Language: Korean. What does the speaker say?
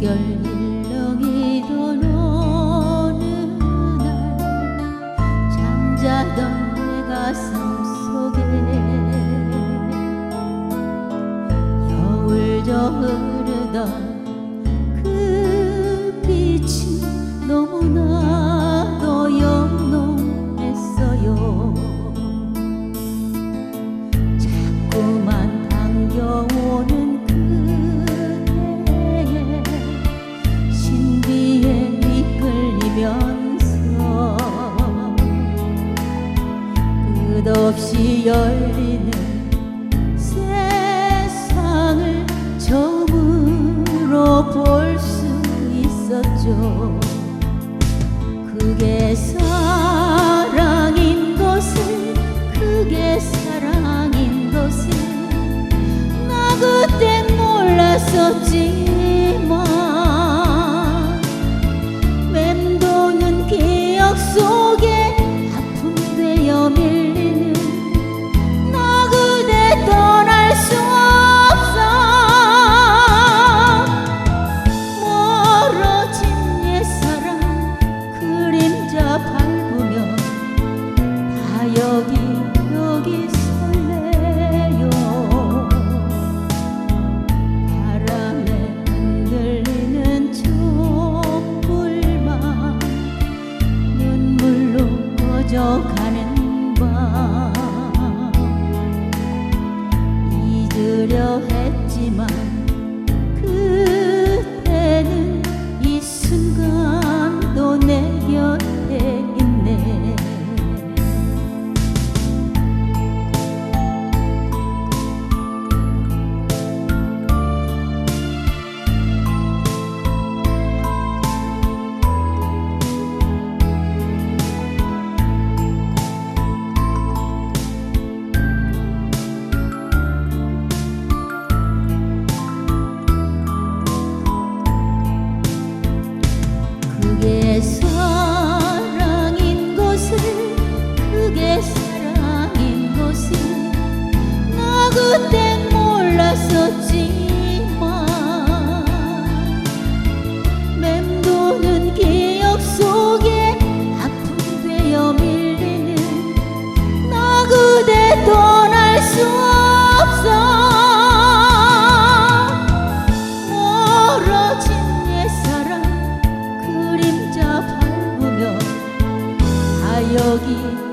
열일렁이던 어느 날 잠자던 내 가슴 속에 여울져 흐르던 열리는 세상을 처음으로 볼 수 있었죠. 그게 사랑인 것을 그게 사랑인 것을 나 그땐 몰랐었지 떠날 수 없어. 멀어진 옛사랑 그림자 밟으며 다 여기